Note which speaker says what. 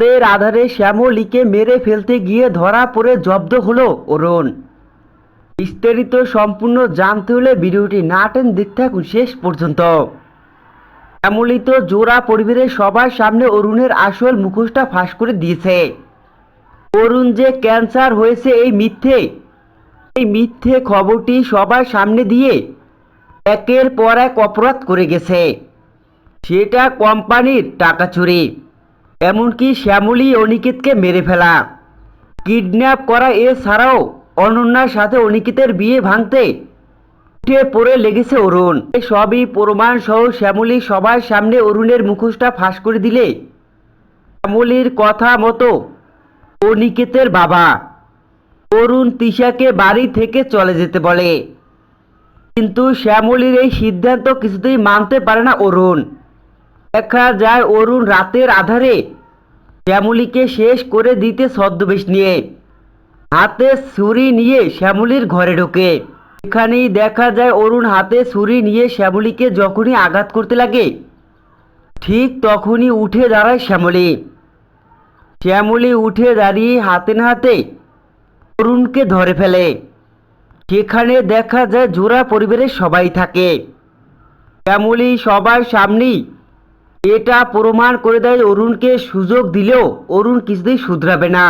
Speaker 1: রাতের আধারে শ্যামলীকে মেরে ফেলতে গিয়ে ধরা পড়ে জব্দ হলো অরুণ। বিস্তারিত সম্পূর্ণ জানতে হলে ভিডিওটি না টেন দেখতে থাকুন শেষ পর্যন্ত। শ্যামলী তো জোড়া পরিবারের সবার সামনে অরুণের আসল মুখোশটা ফাঁস করে দিয়েছে। অরুণ যে ক্যান্সার হয়েছে এই মিথ্যে। এই মিথ্যে খবরটি সবার সামনে দিয়ে একের পর এক অপরাধ করে গেছে। সেটা কোম্পানির টাকা চুরি। এমনকি শ্যামলী অনিকেতকে মেরে ফেলা। কিডন্যাপ করা এছাড়াও অনন্যার সাথে অনিকেতের বিয়ে ভাঙতে উঠে পড়ে লেগেছে অরুণ। সবই প্রমাণ সহ শ্যামলী সবার সামনে অরুণের মুখোশটা ফাঁস করে দিলে। শ্যামলীর কথা মতো অনিকেতের বাবা। অরুণ তিশাকে বাড়ি থেকে চলে যেতে বলে। কিন্তু শ্যামলীর এই সিদ্ধান্ত কিছুতেই মানতে পারে না অরুণ। দেখা যায় অরুণ রাতের আধারে। শ্যামলীকে শেষ করে দিতে ছদ্মবেশ নিয়ে। হাতে ছুরি নিয়ে শ্যামলীর ঘরে ঢোকে। এখানেই দেখা যায় অরুণ হাতে ছুরি নিয়ে শ্যামলীকে যখনই আঘাত করতে লাগে, ঠিক তখনই উঠে দাঁড়ায় শ্যামলী। শ্যামলী উঠে দাঁড়িয়ে হাতে না হাতে অরুণকে ধরে ফেলে। সেখানে দেখা যায় জোড়া পরিবারের সবাই থাকে। শ্যামলী সবার সামনেই এটা প্রমাণ করে দেয় অরুণকে সুযোগ দিলেও অরুণ কিছুতেই শুধরাবে না।